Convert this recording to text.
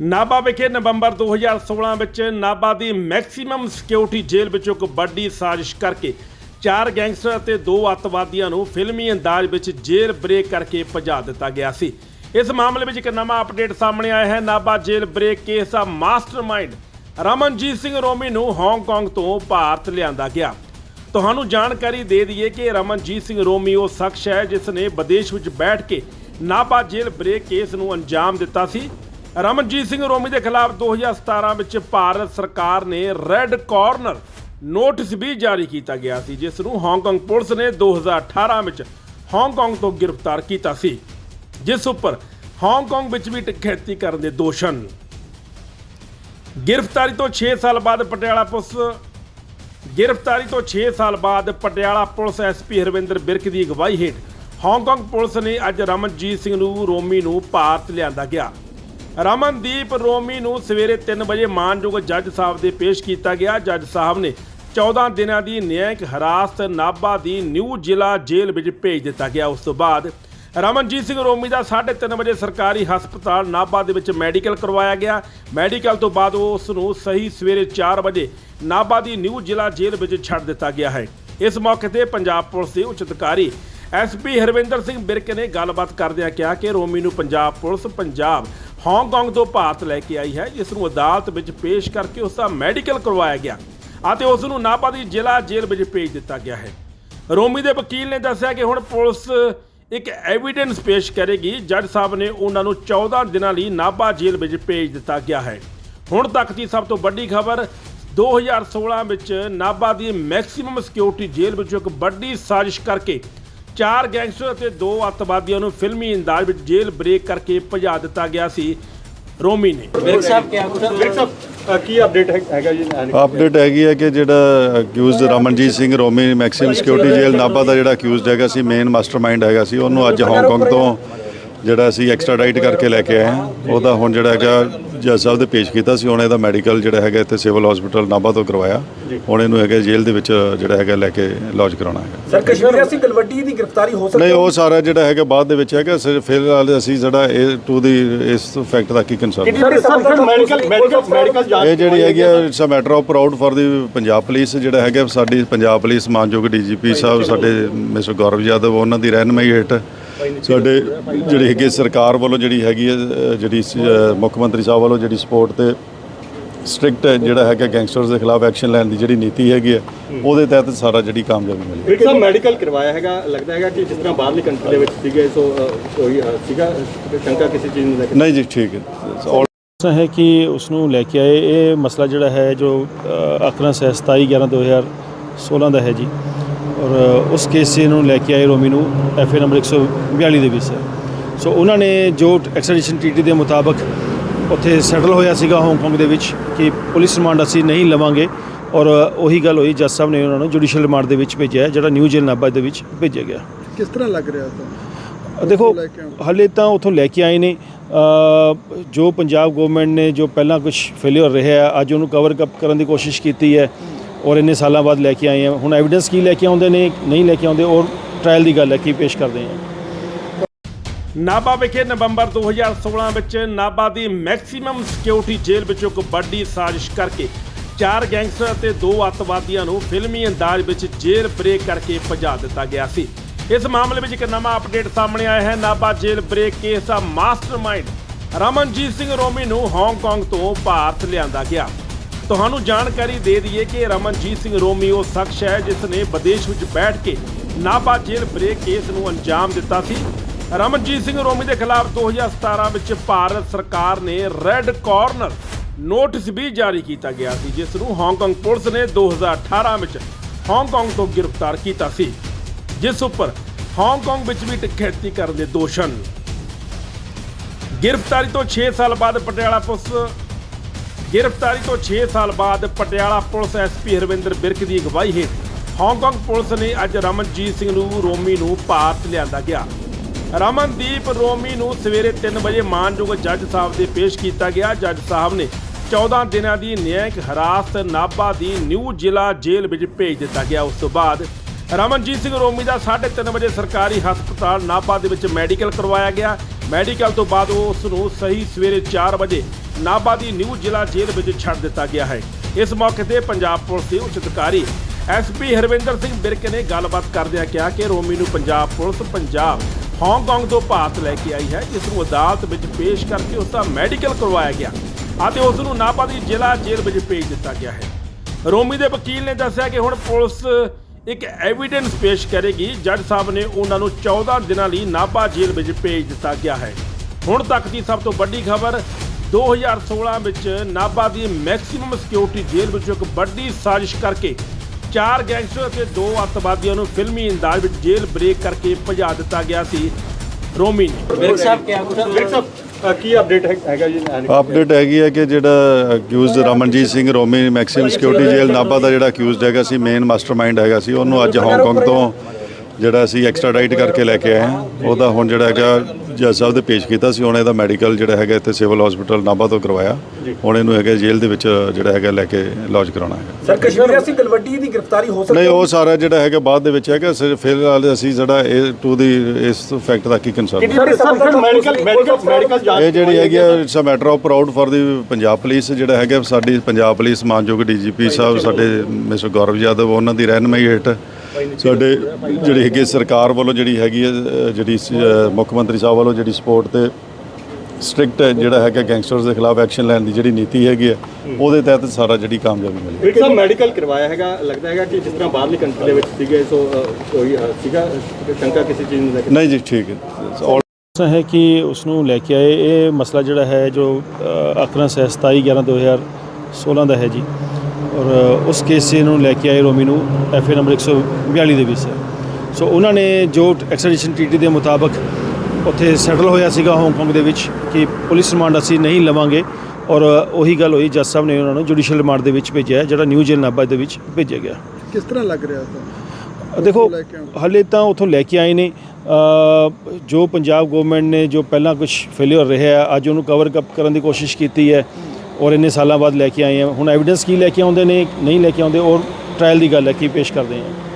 ਨਾਭਾ ਵਿਖੇ ਨਵੰਬਰ 2016 ਵਿੱਚ ਨਾਭਾ ਦੀ ਮੈਕਸਿਮਮ ਸਿਕਿਉਰਿਟੀ ਜੇਲ੍ਹ ਵਿੱਚੋਂ ਇੱਕ ਵੱਡੀ ਸਾਜ਼ਿਸ਼ ਕਰਕੇ ਚਾਰ ਗੈਂਗਸਟਰ ਅਤੇ ਦੋ ਅੱਤਵਾਦੀਆਂ ਨੂੰ ਫਿਲਮੀ ਅੰਦਾਜ਼ ਵਿੱਚ ਜੇਲ੍ਹ ਬ੍ਰੇਕ ਕਰਕੇ ਭਜਾ ਦਿੱਤਾ ਗਿਆ ਸੀ। ਇਸ ਮਾਮਲੇ ਵਿੱਚ ਇੱਕ ਨਵਾਂ ਅਪਡੇਟ ਸਾਹਮਣੇ ਆਇਆ ਹੈ। ਨਾਭਾ ਜੇਲ੍ਹ ਬ੍ਰੇਕ ਕੇਸ ਦਾ ਮਾਸਟਰਮਾਈਂਡ ਰਮਨਜੀਤ ਸਿੰਘ ਰੋਮੀ ਨੂੰ ਹਾਂਗਕਾਂਗ ਤੋਂ ਭਾਰਤ ਲਿਆਂਦਾ ਗਿਆ। ਤੁਹਾਨੂੰ ਜਾਣਕਾਰੀ ਦੇ ਦਈਏ ਕਿ ਰਮਨਜੀਤ ਸਿੰਘ ਰੋਮੀ ਉਹ ਸ਼ਖਸ ਹੈ ਜਿਸ ਨੇ ਵਿਦੇਸ਼ ਵਿੱਚ ਬੈਠ ਕੇ ਨਾਭਾ ਜੇਲ੍ਹ ਬ੍ਰੇਕ ਕੇਸ ਨੂੰ ਅੰਜਾਮ ਦਿੱਤਾ ਸੀ। ਰਮਨਜੀਤ ਸਿੰਘ ਰੋਮੀ ਦੇ ਖਿਲਾਫ 2017 ਵਿੱਚ ਭਾਰਤ ਸਰਕਾਰ ਨੇ ਰੈੱਡ ਕਾਰਨਰ ਨੋਟਿਸ ਵੀ ਜਾਰੀ ਕੀਤਾ ਗਿਆ ਸੀ, ਜਿਸ ਨੂੰ ਹਾਂਗਕਾਂਗ ਪੁਲਿਸ ਨੇ 2018 ਵਿੱਚ ਹਾਂਗਕਾਂਗ ਤੋਂ ਗ੍ਰਿਫਤਾਰ ਕੀਤਾ ਸੀ, ਜਿਸ ਉੱਪਰ ਹਾਂਗਕਾਂਗ ਵਿੱਚ ਵੀ ਟਕੈਤੀ ਕਰਨ ਦੇ ਦੋਸ਼ ਹਨ। ਗ੍ਰਿਫਤਾਰੀ ਤੋਂ 6 ਸਾਲ ਬਾਅਦ ਪਟਿਆਲਾ ਪੁਲਿਸ, ਗ੍ਰਿਫਤਾਰੀ ਤੋਂ 6 ਸਾਲ ਬਾਅਦ ਪਟਿਆਲਾ ਪੁਲਿਸ ਐਸਪੀ ਹਰਵਿੰਦਰ ਬਿਰਕ ਦੀ ਅਗਵਾਈ ਹੇਠ ਹਾਂਗਕਾਂਗ ਪੁਲਿਸ ਨੇ ਅੱਜ ਰਮਨਜੀਤ ਸਿੰਘ ਨੂੰ, ਰੋਮੀ ਨੂੰ ਭਾਰਤ ਲਿਆਂਦਾ ਗਿਆ। ਰਮਨਦੀਪ ਰੋਮੀ ਨੂੰ ਸਵੇਰੇ 3 ਵਜੇ ਮਾਨਯੋਗ ਜੱਜ ਸਾਹਿਬ ਦੇ ਪੇਸ਼ ਕੀਤਾ ਗਿਆ। ਜੱਜ ਸਾਹਿਬ ਨੇ 14 ਦਿਨਾਂ ਦੀ ਨਿਆਇਕ ਹਿਰਾਸਤ ਨਾਭਾ ਦੀ ਨਿਊ ਜ਼ਿਲ੍ਹਾ ਜੇਲ੍ਹ ਵਿੱਚ ਭੇਜ ਦਿੱਤਾ ਗਿਆ। ਉਸ ਤੋਂ ਬਾਅਦ ਰਮਨਜੀਤ ਸਿੰਘ ਰੋਮੀ ਦਾ 3:30 ਵਜੇ ਸਰਕਾਰੀ ਹਸਪਤਾਲ ਨਾਭਾ ਦੇ ਵਿੱਚ ਮੈਡੀਕਲ ਕਰਵਾਇਆ ਗਿਆ। ਮੈਡੀਕਲ ਤੋਂ ਬਾਅਦ ਉਸ ਨੂੰ ਸਹੀ ਸਵੇਰੇ 4 ਵਜੇ ਨਾਭਾ ਦੀ ਨਿਊ ਜ਼ਿਲ੍ਹਾ ਜੇਲ੍ਹ ਵਿੱਚ ਛੱਡ ਦਿੱਤਾ ਗਿਆ ਹੈ। ਇਸ ਮੌਕੇ ਤੇ ਪੰਜਾਬ ਪੁਲਿਸ ਦੇ ਉੱਚ ਅਧਿਕਾਰੀ ਐਸਪੀ ਹਰਵਿੰਦਰ ਸਿੰਘ ਬਿਰਕ ਨੇ ਗੱਲਬਾਤ ਕਰਦਿਆਂ ਕਿਹਾ ਕਿ ਰੋਮੀ ਨੂੰ ਪੰਜਾਬ ਪੁਲਿਸ, ਪੰਜਾਬ ਹਾਂਗਕਾਂਗ ਤੋਂ ਭਾਰਤ ਲੈ ਕੇ ਆਈ ਹੈ, ਜਿਸ ਨੂੰ ਅਦਾਲਤ ਵਿੱਚ ਪੇਸ਼ ਕਰਕੇ ਉਸ ਦਾ ਮੈਡੀਕਲ ਕਰਵਾਇਆ ਗਿਆ ਅਤੇ ਉਸ ਨੂੰ ਨਾਭਾ ਦੀ ਜ਼ਿਲ੍ਹਾ ਜੇਲ੍ਹ ਵਿੱਚ ਭੇਜ ਦਿੱਤਾ ਗਿਆ ਹੈ। ਰੋਮੀ ਦੇ ਵਕੀਲ ਨੇ ਦੱਸਿਆ ਕਿ ਹੁਣ ਪੁਲਿਸ ਇੱਕ ਐਵੀਡੈਂਸ ਪੇਸ਼ ਕਰੇਗੀ, ਜੱਜ ਸਾਹਿਬ ਨੇ ਉਹਨਾਂ ਨੂੰ 14 ਦਿਨਾਂ ਲਈ ਨਾਭਾ ਜੇਲ੍ਹ ਵਿੱਚ ਭੇਜ ਦਿੱਤਾ ਗਿਆ ਹੈ। ਹੁਣ ਤੱਕ ਦੀ ਸਭ ਤੋਂ ਵੱਡੀ ਖਬਰ 2016 ਵਿੱਚ ਨਾਭਾ ਦੀ ਮੈਕਸਿਮਮ ਸਿਕਿਉਰਿਟੀ ਜੇਲ੍ਹ ਵਿੱਚੋਂ ਇੱਕ ਵੱਡੀ ਸਾਜ਼ਿਸ਼ ਕਰਕੇ ਚਾਰ ਗੈਂਗਸਟਰ ਅਤੇ ਦੋ ਅੱਤਵਾਦੀਆਂ ਨੂੰ ਫਿਲਮੀ ਅੰਦਾਜ਼ ਵਿੱਚ ਜੇਲ੍ਹ ਬ੍ਰੇਕ ਕਰਕੇ ਭਜਾ ਦਿੱਤਾ ਗਿਆ ਸੀ ਰੋਮੀ ਨੇ। ਬਿਰਕ ਸਾਹਿਬ ਕਿਆ ਕੁਛ ਬਿਰਕ ਸਾਹਿਬ ਕੀ ਅਪਡੇਟ ਹੈਗਾ ਜੀ? ਅਪਡੇਟ ਹੈਗੀ ਹੈ ਕਿ ਜਿਹੜਾ accused Ramanjit Singh Romi maximum security ਜੇਲ੍ਹ ਨਾਭਾ ਦਾ ਜਿਹੜਾ ਅਕਿਊਜ਼ਡ ਹੈਗਾ ਸੀ ਮੇਨ ਮਾਸਟਰਮਾਈਂਡ ਹੈਗਾ ਸੀ ਉਹਨੂੰ ਅੱਜ ਹਾਂਗਕਾਂਗ ਤੋਂ ਜਿਹੜਾ ਅਸੀਂ ਐਕਸਟ੍ਰਾਡਾਈਟ ਕਰਕੇ ਲੈ ਕੇ ਆਏ ਹਾਂ। ਉਹਦਾ ਹੁਣ ਜਿਹੜਾ ਹੈਗਾ ਜੱਜ ਸਾਹਿਬ ਦੇ ਪੇਸ਼ ਕੀਤਾ ਸੀ ਹੁਣ ਇਹਦਾ ਮੈਡੀਕਲ ਜਿਹੜਾ ਹੈਗਾ ਇੱਥੇ ਸਿਵਲ ਹਸਪੀਟਲ ਨਾਭਾ ਤੋਂ ਕਰਵਾਇਆ। ਹੁਣ ਇਹਨੂੰ ਹੈਗਾ ਜੇਲ੍ਹ ਦੇ ਵਿੱਚ ਜਿਹੜਾ ਹੈਗਾ ਲੈ ਕੇ ਲੌਜ ਕਰਾਉਣਾ ਹੈਗਾ। ਸਰ ਕਸ਼ਮੀਰ ਸਿੰਘ ਗਲਵੱਡੀ ਦੀ ਗ੍ਰਿਫਤਾਰੀ ਹੋ ਨਹੀਂ ਉਹ ਸਾਰਾ ਜਿਹੜਾ ਹੈਗਾ ਬਾਅਦ ਦੇ ਵਿੱਚ ਹੈਗਾ ਸਿਰਫ ਫਿਲਹਾਲ ਅਸੀਂ ਜਿਹੜਾ ਇਹ ਟੂ ਦੀ ਇਸ ਫੈਕਟ ਦਾ ਕੀ concern sir sir medical medical medical ਜਾਂਚ ਇਹ ਜਿਹੜੀ ਹੈਗੀ ਆ it's a matter of proud for the Punjab police ਜਿਹੜਾ ਹੈਗਾ ਸਾਡੀ ਪੰਜਾਬ ਪੁਲਿਸ ਮਾਨਯੋਗ ਡੀਜੀਪੀ ਸਾਹਿਬ ਸਾਡੇ ਮਿਸਟਰ ਗੌਰਵ ਯਾਦਵ ਉਹਨਾਂ ਦੀ ਰਹਿਨਮਾਈ ਹੇਠ ਸਾਡੇ ਜਿਹੜੀ ਹੈਗੀ ਸਰਕਾਰ ਵੱਲੋਂ ਜਿਹੜੀ ਹੈਗੀ ਹੈ ਜਿਹੜੀ ਮੁੱਖ ਮੰਤਰੀ ਸਾਹਿਬ ਵੱਲੋਂ ਜਿਹੜੀ ਸਪੋਰਟ ਤੇ ਸਟ੍ਰਿਕਟ ਜਿਹੜਾ ਹੈਗਾ ਗੈਂਗਸਟਰਸ ਦੇ ਖਿਲਾਫ ਐਕਸ਼ਨ ਲੈਣ ਦੀ ਜਿਹੜੀ ਨੀਤੀ ਹੈਗੀ ਹੈ ਉਹਦੇ ਤਹਿਤ ਸਾਰਾ ਜਿਹੜੀ ਕਾਮਯਾਬੀ ਮਿਲੀ। ਬਿਰਕ ਸਾਹਿਬ ਮੈਡੀਕਲ ਕਰਵਾਇਆ ਹੈਗਾ ਲੱਗਦਾ ਹੈਗਾ ਕਿ ਜਿਸ ਤਰ੍ਹਾਂ ਬਾਹਰਲੀ ਕੰਟਰੀ ਦੇ ਵਿੱਚ ਸੀਗੇ ਸੋ ਕੋਈ ਸੀਗਾ ਸ਼ੰਕਾ ਕਿਸੇ ਚੀਜ਼ ਨੂੰ ਲੈ ਕੇ? ਨਹੀਂ ਜੀ ਠੀਕ ਹੈ। ਹੈ ਕਿ ਉਸ ਨੂੰ ਲੈ ਕੇ ਆਏ ਇਹ ਮਸਲਾ ਜਿਹੜਾ ਹੈ ਜੋ ਅਕਰੰਸ ਹੈ 27 11 2016 ਦਾ ਹੈ ਜੀ। ਔਰ ਉਸ ਕੇਸ ਇਹਨੂੰ ਲੈ ਕੇ ਆਏ ਰੋਮੀ ਨੂੰ ਐਫ ਏ ਨੰਬਰ 142 ਦੇ ਵਿੱਚ ਸੋ ਉਹਨਾਂ ਨੇ ਜੋ ਐਕਸਟ੍ਰੈਡੀਸ਼ਨ ਟ੍ਰੀਟੀ ਦੇ ਮੁਤਾਬਕ ਉੱਥੇ ਸੈਟਲ ਹੋਇਆ ਸੀਗਾ ਹਾਂਗਕਾਂਗ ਦੇ ਵਿੱਚ ਕਿ ਪੁਲਿਸ ਰਿਮਾਂਡ ਅਸੀਂ ਨਹੀਂ ਲਵਾਂਗੇ ਔਰ ਉਹੀ ਗੱਲ ਹੋਈ ਜੱਜ ਸਾਹਿਬ ਨੇ ਉਹਨਾਂ ਨੂੰ ਜੁਡੀਸ਼ੀਅਲ ਰਿਮਾਂਡ ਦੇ ਵਿੱਚ ਭੇਜਿਆ ਜਿਹੜਾ ਨਿਊ ਜੇਲ੍ਹ ਨਾਭਾ ਦੇ ਵਿੱਚ ਭੇਜਿਆ ਗਿਆ। ਕਿਸ ਤਰ੍ਹਾਂ ਲੱਗ ਰਿਹਾ ਤੁਹਾਨੂੰ? ਦੇਖੋ? ਹਲੇ ਤਾਂ ਉਥੋਂ ਲੈ ਕੇ ਆਏ ਨੇ। ਜੋ ਪੰਜਾਬ ਗਵਰਨਮੈਂਟ ਨੇ ਜੋ ਪਹਿਲਾਂ ਕੁਝ ਫੇਲਿਅਰ ਰਿਹਾ ਅੱਜ ਉਹਨੂੰ ਕਵਰ ਅਪ ਕਰਨ ਦੀ ਕੋਸ਼ਿਸ਼ ਕੀਤੀ ਹੈ ਔਰ ਇੰਨੇ ਸਾਲਾਂ ਬਾਅਦ ਲੈ ਕੇ ਆਏ ਆ। ਹੁਣ ਐਵੀਡੈਂਸ ਕੀ ਲੈ ਕੇ ਆਉਂਦੇ ਨੇ, ਨਹੀਂ ਲੈ ਕੇ ਆਉਂਦੇ, ਔਰ ਟ੍ਰਾਇਲ ਦੀ ਗੱਲ ਹੈ ਕੀ ਪੇਸ਼ ਕਰਦੇ ਆ। ਨਾਭਾ ਵਿਖੇ ਨਵੰਬਰ 2016 ਵਿੱਚ ਨਾਭਾ ਦੀ ਮੈਕਸਿਮਮ ਸਿਕਿਉਰਿਟੀ ਜੇਲ੍ਹ ਵਿੱਚੋਂ ਇੱਕ ਵੱਡੀ ਸਾਜ਼ਿਸ਼ ਕਰਕੇ ਚਾਰ ਗੈਂਗਸਟਰ ਅਤੇ ਦੋ ਅੱਤਵਾਦੀਆਂ ਨੂੰ ਫਿਲਮੀ ਅੰਦਾਜ਼ ਵਿੱਚ ਜੇਲ੍ਹ ਬ੍ਰੇਕ ਕਰਕੇ ਭਜਾ ਦਿੱਤਾ ਗਿਆ ਸੀ। ਇਸ ਮਾਮਲੇ ਵਿੱਚ ਇੱਕ ਨਵਾਂ ਅਪਡੇਟ ਸਾਹਮਣੇ ਆਇਆ ਹੈ। ਨਾਭਾ ਜੇਲ੍ਹ ਬ੍ਰੇਕ ਕੇਸ ਦਾ ਮਾਸਟਰਮਾਈਂਡ ਰਮਨਜੀਤ ਸਿੰਘ ਰੋਮੀ ਨੂੰ ਹਾਂਗਕਾਂਗ ਤੋਂ ਭਾਰਤ ਲਿਆਂਦਾ ਗਿਆ। ਤੁਹਾਨੂੰ ਜਾਣਕਾਰੀ ਦੇ ਦਈਏ ਕਿ ਰਮਨਜੀਤ ਸਿੰਘ ਰੋਮੀ ਉਹ ਸ਼ਖਸ ਹੈ ਜਿਸ ਨੇ ਵਿਦੇਸ਼ ਵਿੱਚ ਬੈਠ ਕੇ ਨਾਭਾ ਜੇਲ੍ਹ ਬ੍ਰੇਕ ਕੇਸ ਨੂੰ ਅੰਜਾਮ ਦਿੱਤਾ ਸੀ। ਰਮਨਜੀਤ ਸਿੰਘ ਰੋਮੀ ਦੇ ਖਿਲਾਫ 2017 ਵਿੱਚ ਭਾਰਤ ਸਰਕਾਰ ਨੇ ਰੈੱਡ ਕਾਰਨਰ ਨੋਟਿਸ ਵੀ ਜਾਰੀ ਕੀਤਾ ਗਿਆ ਸੀ, ਜਿਸ ਨੂੰ ਹਾਂਗਕਾਂਗ ਪੁਲਿਸ ਨੇ 2018 ਵਿੱਚ ਹਾਂਗਕਾਂਗ ਤੋਂ ਗ੍ਰਿਫਤਾਰ ਕੀਤਾ ਸੀ, ਜਿਸ ਉੱਪਰ ਹਾਂਗਕਾਂਗ ਵਿੱਚ ਵੀ ਟਕੈਤੀ ਕਰਨ ਦੇ ਦੋਸ਼ ਹਨ। ਗ੍ਰਿਫਤਾਰੀ ਤੋਂ 6 ਸਾਲ ਬਾਅਦ ਪਟਿਆਲਾ ਪੁਲਿਸ ਗ੍ਰਿਫਤਾਰੀ ਤੋਂ 6 ਸਾਲ ਬਾਅਦ ਪਟਿਆਲਾ ਪੁਲਿਸ ਐਸਪੀ ਹਰਵਿੰਦਰ ਬਿਰਕ ਦੀ ਅਗਵਾਈ ਹੇਠ ਹਾਂਗਕਾਂਗ ਪੁਲਿਸ ਨੇ ਅੱਜ ਰਮਨਜੀਤ ਸਿੰਘ ਨੂੰ ਰੋਮੀ ਨੂੰ ਭਾਰਤ ਲਿਆਂਦਾ ਗਿਆ। ਰਮਨਦੀਪ ਰੋਮੀ ਨੂੰ ਸਵੇਰੇ 3 ਵਜੇ ਮਾਨਯੋਗ ਜੱਜ ਸਾਹਿਬ ਦੇ ਪੇਸ਼ ਕੀਤਾ ਗਿਆ। ਜੱਜ ਸਾਹਿਬ ਨੇ 14 ਦਿਨਾਂ ਦੀ ਨਿਆਇਕ ਹਿਰਾਸਤ ਨਾਭਾ ਦੀ ਨਿਊ ਜ਼ਿਲ੍ਹਾ ਜੇਲ੍ਹ ਵਿੱਚ ਭੇਜ ਦਿੱਤਾ ਗਿਆ। ਉਸ ਤੋਂ ਬਾਅਦ ਰਮਨਜੀਤ ਸਿੰਘ ਰੋਮੀ ਦਾ 3:30 ਵਜੇ ਸਰਕਾਰੀ ਹਸਪਤਾਲ ਨਾਭਾ ਦੇ ਵਿੱਚ ਮੈਡੀਕਲ ਕਰਵਾਇਆ ਗਿਆ। ਮੈਡੀਕਲ ਤੋਂ ਬਾਅਦ ਉਸ ਨੂੰ ਸਹੀ ਸਵੇਰੇ 4 ਵਜੇ ਨਾਭਾ ਦੀ ਨਿਊ ਜ਼ਿਲ੍ਹਾ ਜੇਲ੍ਹ ਵਿੱਚ ਛੱਡ ਦਿੱਤਾ ਗਿਆ ਹੈ। ਇਸ ਮੌਕੇ ਤੇ ਪੰਜਾਬ ਪੁਲਿਸ ਦੇ ਉੱਚ ਅਧਿਕਾਰੀ ਐਸਪੀ ਹਰਵਿੰਦਰ ਸਿੰਘ ਬਿਰਕ ਨੇ ਗੱਲਬਾਤ ਕਰਦਿਆਂ ਕਿਹਾ ਕਿ ਰੋਮੀ ਨੂੰ ਪੰਜਾਬ ਪੁਲਿਸ ਪੰਜਾਬ ਹਾਂਗਕਾਂਗ ਤੋਂ ਭਾਰਤ ਲੈ ਕੇ ਆਈ ਹੈ। ਜਿਸ ਨੂੰ ਅਦਾਲਤ ਵਿੱਚ ਪੇਸ਼ ਕਰਕੇ ਉਸ ਦਾ ਮੈਡੀਕਲ ਕਰਵਾਇਆ ਗਿਆ ਅਤੇ ਉਸ ਨੂੰ ਨਾਭਾ ਦੀ ਜ਼ਿਲ੍ਹਾ ਜੇਲ੍ਹ ਵਿੱਚ ਭੇਜ ਦਿੱਤਾ ਗਿਆ ਹੈ। ਰੋਮੀ ਦੇ ਵਕੀਲ ਨੇ ਦੱਸਿਆ ਕਿ ਹੁਣ ਪੁਲਿਸ ਇੱਕ ਐਵੀਡੈਂਸ ਪੇਸ਼ ਕਰੇਗੀ। ਜੱਜ ਸਾਹਿਬ ਨੇ ਉਹਨਾਂ ਨੂੰ 14 ਦਿਨਾਂ ਲਈ ਨਾਭਾ ਜੇਲ੍ਹ ਵਿੱਚ ਭੇਜ ਦਿੱਤਾ ਗਿਆ ਹੈ। ਹੁਣ ਤੱਕ ਦੀ ਸਭ ਤੋਂ ਵੱਡੀ ਖਬਰ 2016 ਵਿੱਚ ਨਾਭਾ ਦੀ ਮੈਕਸਿਮਮ ਸਿਕਿਉਰਿਟੀ ਜੇਲ੍ਹ ਵਿੱਚੋਂ ਇੱਕ ਵੱਡੀ ਸਾਜ਼ਿਸ਼ ਕਰਕੇ ਚਾਰ ਗੈਂਗਸਟਰ ਅਤੇ ਦੋ ਅੱਤਵਾਦੀਆਂ ਨੂੰ ਫਿਲਮੀ ਅੰਦਾਜ਼ ਵਿੱਚ ਜੇਲ੍ਹ ਬ੍ਰੇਕ ਕਰਕੇ ਭਜਾ ਦਿੱਤਾ ਗਿਆ ਸੀ। ਰੋਮੀ ਨੇ। ਵਿਰਕ ਸਾਹਿਬ ਅ, ਕੀ ਅਪਡੇਟ ਹੈਗਾ ਜੀ? ਅਪਡੇਟ ਹੈਗੀ ਹੈ ਕਿ ਜਿਹੜਾ accused Ramanjit Singh Romi maximum security jail Nabha ਦਾ ਜਿਹੜਾ ਅਕਿਊਜ਼ਡ ਹੈਗਾ ਸੀ ਮੇਨ ਮਾਸਟਰਮਾਈਂਡ ਹੈਗਾ ਸੀ। ਉਹਨੂੰ ਅੱਜ ਹਾਂਗਕਾਂਗ ਤੋਂ ਜਿਹੜਾ ਅਸੀਂ ਐਕਸਟ੍ਰਾਡਾਈਟ ਕਰਕੇ ਲੈ ਕੇ ਆਏ ਹਾਂ। ਉਹਦਾ ਹੁਣ ਜਿਹੜਾ ਹੈਗਾ ਜੱਜ ਸਾਹਿਬ ਦੇ ਪੇਸ਼ ਕੀਤਾ ਸੀ ਹੁਣ ਇਹਦਾ ਮੈਡੀਕਲ ਜਿਹੜਾ ਹੈਗਾ ਇੱਥੇ ਸਿਵਲ ਹਸਪੀਟਲ ਨਾਭਾ ਤੋਂ ਕਰਵਾਇਆ। ਹੁਣ ਇਹਨੂੰ ਹੈਗਾ ਜੇਲ੍ਹ ਦੇ ਵਿੱਚ ਜਿਹੜਾ ਹੈਗਾ ਲੈ ਕੇ ਲੌਜ ਕਰਾਉਣਾ ਹੈਗਾ। ਸਰ ਕਸ਼ਮੀਰ ਸਿੰਘ ਗਲਵੱਡੀ ਦੀ ਗ੍ਰਿਫਤਾਰੀ ਹੋ ਨਹੀਂ ਉਹ ਸਾਰਾ ਜਿਹੜਾ ਹੈਗਾ ਬਾਅਦ ਦੇ ਵਿੱਚ ਹੈਗਾ ਸਿਰਫ ਫਿਲਹਾਲ ਅਸੀਂ ਜਿਹੜਾ ਇਹ ਟੂ ਦੀ ਇਸ ਫੈਕਟ ਦਾ ਕੀ concern sir sir medical medical medical ਜਾਂਚ ਇਹ ਜਿਹੜੀ ਹੈਗੀ ਆ it's a matter of proud for the Punjab police ਜਿਹੜਾ ਹੈਗਾ ਸਾਡੀ ਪੰਜਾਬ ਪੁਲਿਸ ਮਾਨਯੋਗ ਡੀਜੀਪੀ ਸਾਹਿਬ ਸਾਡੇ ਮਿਸਟਰ ਗੌਰਵ ਯਾਦਵ ਉਹਨਾਂ ਦੀ ਰਹਿਨਮਾਈ ਹੇਠ ਸਾਡੇ ਜਿਹੜੀ ਹੈਗੀ ਸਰਕਾਰ ਵੱਲੋਂ ਜਿਹੜੀ ਹੈਗੀ ਹੈ ਜਿਹੜੀ ਮੁੱਖ ਮੰਤਰੀ ਸਾਹਿਬ ਵੱਲੋਂ ਜਿਹੜੀ ਸਪੋਰਟ ਤੇ ਸਟ੍ਰਿਕਟ ਜਿਹੜਾ ਹੈਗਾ ਗੈਂਗਸਟਰਸ ਦੇ ਖਿਲਾਫ ਐਕਸ਼ਨ ਲੈਣ ਦੀ ਜਿਹੜੀ ਨੀਤੀ ਹੈਗੀ ਹੈ ਉਹਦੇ ਤਹਿਤ ਸਾਰਾ ਜਿਹੜੀ ਕਾਮਯਾਬੀ ਮਿਲੀ। ਸਾਹਿਬ ਮੈਡੀਕਲ ਕਰਵਾਇਆ ਹੈਗਾ ਲੱਗਦਾ ਹੈਗਾ ਕਿ ਜਿਸ ਤਰ੍ਹਾਂ ਬਾਹਰਲੀ ਕੰਟਰੀ ਦੇ ਵਿੱਚ ਸੀਗੇ ਸੋ ਕੋਈ ਸੀਗਾ ਸ਼ੰਕਾ ਕਿਸੇ ਚੀਜ਼ ਨੂੰ ਲੈ ਕੇ? ਨਹੀਂ ਜੀ ਠੀਕ ਹੈ। ਹੈ ਕਿ ਉਸ ਨੂੰ ਲੈ ਕੇ ਆਏ ਇਹ ਮਸਲਾ ਜਿਹੜਾ ਹੈ ਜੋ ਅ, ਅਕਰੰਸ ਹੈ 27 11 2016 ਦਾ ਹੈ ਜੀ। ਔਰ ਉਸ ਕੇਸ ਨੂੰ ਲੈ ਕੇ ਆਏ ਰੋਮੀ ਨੂੰ ਐਫਏ ਨੰਬਰ 142 ਦੇ ਵਿੱਚ। ਸੋ ਉਹਨਾਂ ਨੇ ਜੋ ਐਕਸਟ੍ਰੈਡੀਸ਼ਨ ਟ੍ਰੀਟੀ ਦੇ ਮੁਤਾਬਕ ਉੱਥੇ ਸੈਟਲ ਹੋਇਆ ਸੀਗਾ ਹਾਂਗਕਾਂਗ ਦੇ ਵਿੱਚ ਕਿ ਪੁਲਿਸ ਰਿਮਾਂਡ ਅਸੀਂ ਨਹੀਂ ਲਵਾਂਗੇ ਔਰ ਉਹੀ ਗੱਲ ਹੋਈ ਜੱਜ ਸਾਹਿਬ ਨੇ ਉਹਨਾਂ ਨੂੰ ਜੁਡੀਸ਼ੀਅਲ ਰਿਮਾਂਡ ਦੇ ਵਿੱਚ ਭੇਜਿਆ ਜਿਹੜਾ ਨਿਊ ਜੇਲ੍ਹ ਨਾਭਾ ਦੇ ਵਿੱਚ ਭੇਜਿਆ ਗਿਆ। ਕਿਸ ਤਰ੍ਹਾਂ ਲੱਗ ਰਿਹਾ ਤਾਂ ਦੇਖੋ। ਹਾਲੇ ਤਾਂ ਉਥੋਂ ਲੈ ਕੇ ਆਏ ਨੇ। ਜੋ ਪੰਜਾਬ ਗਵਰਨਮੈਂਟ ਨੇ ਜੋ ਪਹਿਲਾਂ ਕੁਝ ਫੇਲਿਅਰ ਰਿਹਾ ਅੱਜ ਉਹਨੂੰ ਕਵਰ ਅਪ ਕਰਨ ਦੀ ਕੋਸ਼ਿਸ਼ ਕੀਤੀ ਹੈ। ਔਰ ਇੰਨੇ ਸਾਲਾਂ ਬਾਅਦ ਲੈ ਕੇ ਆਏ ਆ। ਹੁਣ ਐਵੀਡੈਂਸ ਕੀ ਲੈ ਕੇ ਆਉਂਦੇ ਨੇ, ਨਹੀਂ ਲੈ ਕੇ ਆਉਂਦੇ, ਔਰ ਟ੍ਰਾਇਲ ਦੀ ਗੱਲ ਹੈ, ਕੀ ਪੇਸ਼ ਕਰਦੇ ਆ।